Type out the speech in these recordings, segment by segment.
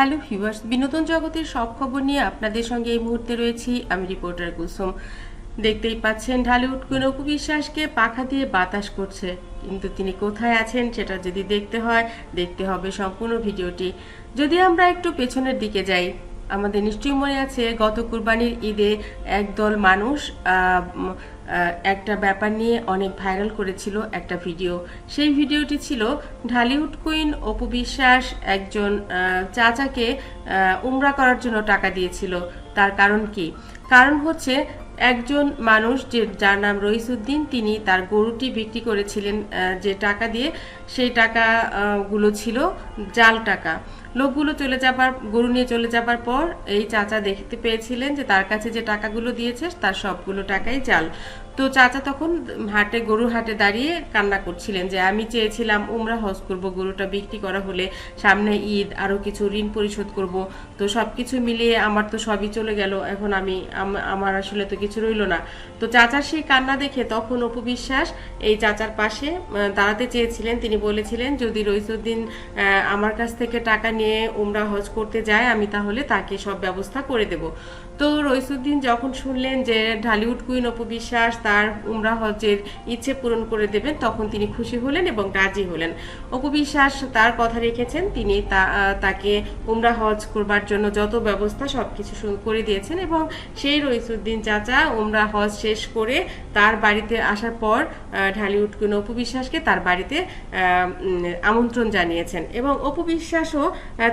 Hello viewers, বিনোদন জগতের সব খবর নিয়ে আপনাদের সঙ্গে এই মুহূর্তে রয়েছি। আমি রিপোর্টার কুসুম। দেখতেই পাচ্ছেন, ঢালিউড অপু বিশ্বাসকে পাখা দিয়ে বাতাস করছে। কিন্তু তিনি কোথায় আছেন সেটা যদি দেখতে হয়, দেখতে হবে সম্পূর্ণ ভিডিওটি। যদি আমরা একটু পেছনের দিকে যাই আমাদের নিশ্চয়ই মনে আছে গত কুরবানির ঈদে একদল মানুষ একটা ব্যাপার নিয়ে অনেক ভাইরাল করেছিল একটা ভিডিও। সেই ভিডিওটি ছিল ঢালিউড কুইন অপু বিশ্বাস একজন চাচাকে উমরা করার জন্য টাকা দিয়েছিল। তার কারণ কি? কারণ হচ্ছে একজন মানুষ যে যার নাম রইসুদ্দিন তিনি তার গরুটি বিক্রি করেছিলেন যে টাকা দিয়ে সেই টাকা আহ, গুলো ছিল জাল টাকা। লোকগুলো চলে যাবার, গরু নিয়ে চলে যাবার পর এই চাচা দেখতে পেয়েছিলেন যে তার কাছে যে টাকাগুলো দিয়েছে, তার সবগুলো টাকাই জাল। তো চাচা তখন হাটে, গরুর হাটে দাঁড়িয়ে কান্না করছিলেন যে, আমি চেয়েছিলাম উমরা হজ করব, গরুটা বিক্রি করা হলে সামনে ঈদ আরও কিছু ঋণ পরিশোধ করব। তো সব কিছু মিলিয়ে আমার তো সবই চলে গেল, এখন আমি আমার আসলে তো কিছু রইল না। তো চাচার সেই কান্না দেখে তখন অপু বিশ্বাস এই চাচার পাশে দাঁড়াতে চেয়েছিলেন। তিনি বলেছিলেন, যদি রইসুদ্দিন আমার কাছ থেকে টাকা নিয়ে উমরা হজ করতে যায়, আমি তাহলে তাকে সব ব্যবস্থা করে দেব। তো রইসুদ্দিন যখন শুনলেন যে ঢালিউড কুইন অপু বিশ্বাস তার উমরা হজের ইচ্ছে পূরণ করে দেবেন, তখন তিনি খুশি হলেন এবং রাজি হলেন। অপু বিশ্বাস তার কথা রেখেছেন, তিনি তাকে উমরা হজ করবার জন্য যত ব্যবস্থা সব কিছু করে দিয়েছেন এবং সেই রইসুদ্দিন চাচা উমরা হজ শেষ করে তার বাড়িতে আসার পর ঢালিউড কুইন অপু বিশ্বাসকে তার বাড়িতে আমন্ত্রণ জানিয়েছেন এবং অপু বিশ্বাসও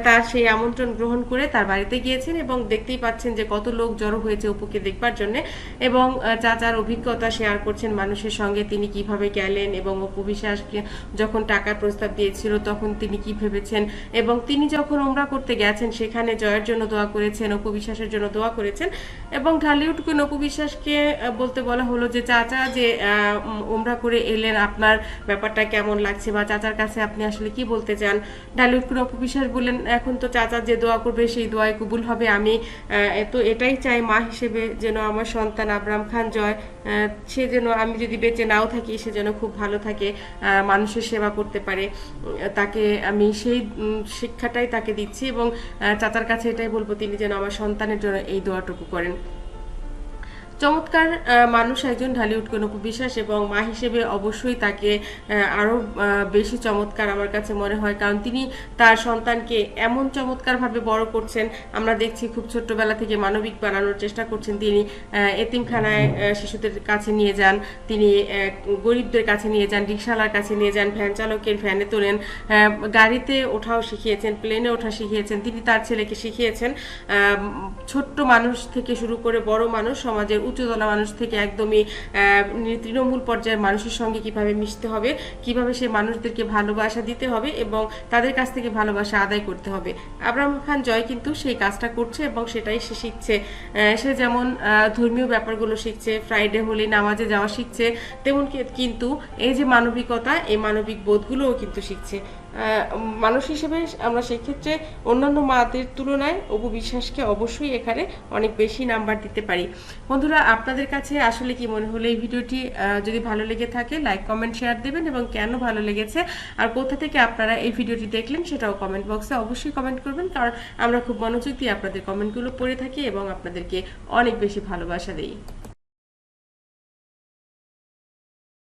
তার সেই আমন্ত্রণ গ্রহণ করে তার বাড়িতে গিয়েছেন এবং দেখতেই পাচ্ছেন যে কত লোক জড়ো হয়েছে অপুকে দেখবার জন্য এবং চাচার অভিজ্ঞতা শেয়ার করছেন মানুষের সঙ্গে, তিনি কীভাবে গেলেন এবং অপু বিশ্বাসকে যখন টাকার প্রস্তাব দিয়েছিল তখন তিনি কি ভেবেছেন? এবং তিনি যখন ওমরা করতে গেছেন, সেখানে জয়ের জন্য দোয়া করেছেন, অপু বিশ্বাসের জন্য দোয়া করেছেন এবং ঢালিউড কুইন অপু বিশ্বাসকে বলতে বলা হলো যে, চাচা, যে ওমরা করে এলেন, আপনার ব্যাপারটা কেমন লাগছে বা চাচার কাছে আপনি আসলে কি বলতে চান? ঢালিউড কুইন অপু বিশ্বাস বললেন, এখন তো চাচা যে দোয়া করবে, সেই দোয়ায় কবুল হবে। আমি তো এটাই চাই মা হিসেবে যেন আমার সন্তান আবরাম খান জয় সে যেন আমি যদি বেঁচে নাও থাকি সে যেন খুব ভালো থাকে মানুষের সেবা করতে পারে। তাকে আমি সেই শিক্ষাটাই তাকে দিচ্ছি এবং চাচার কাছে এটাই বলব তিনি যেন আমার সন্তানের জন্য এই দোয়াটুকু করেন। চমৎকার মানুষ একজন ঢালিউড কোন বিশ্বাস এবং মা হিসেবে অবশ্যই তাকে আরও বেশি চমৎকার আমার কাছে মনে হয়। কারণ তিনি তার সন্তানকে এমন চমৎকারভাবে বড় করছেন, আমরা দেখছি খুব ছোট্টবেলা থেকে মানবিক বানানোর চেষ্টা করছেন তিনি এতিমখানায় শিশুদের কাছে নিয়ে যান, তিনি গরিবদের কাছে নিয়ে যান রিক্সাওয়ালার কাছে নিয়ে যান, ভ্যান চালকের ভ্যানে তোলেন গাড়িতে ওঠাও শিখিয়েছেন, প্লেনে ওঠা শিখিয়েছেন, তিনি তার ছেলেকে শিখিয়েছেন। ছোট্ট মানুষ থেকে শুরু করে বড় মানুষ সমাজের উচ্চতলা মানুষ থেকে একদমই তৃণমূল পর্যায়ের মানুষের সঙ্গে কীভাবে মিশতে হবে, কীভাবে সে মানুষদেরকে ভালোবাসা দিতে হবে এবং তাদের কাছ থেকে ভালোবাসা আদায় করতে হবে। আবরাম খান জয় কিন্তু সেই কাজটা করছে এবং সেটাই সে শিখছে। সে যেমন ধর্মীয় ব্যাপারগুলো শিখছে ফ্রাইডে হলে নামাজে যাওয়া শিখছে তেমন কিন্তু এই যে মানবিকতা, এই মানবিক বোধগুলোও কিন্তু শিখছে। মানুষ হিসেবে আমরা সেক্ষেত্রে অন্যান্য মাদের তুলনায় অপু বিশ্বাসকে অবশ্যই এখানে অনেক বেশি নাম্বার দিতে পারি। বন্ধুরা, আপনাদের কাছে আসলে কি মনে হলো এই ভিডিওটি? যদি ভালো লেগে থাকে লাইক কমেন্ট শেয়ার দেবেন এবং কেন ভালো লেগেছে? আর কোথা থেকে আপনারা এই ভিডিওটি দেখলেন সেটাও কমেন্ট বক্সে অবশ্যই কমেন্ট করবেন, কারণ আমরা খুব মনোযোগ দিয়ে আপনাদের কমেন্টগুলো পড়ে থাকি এবং আপনাদেরকে অনেক বেশি ভালোবাসা দিই।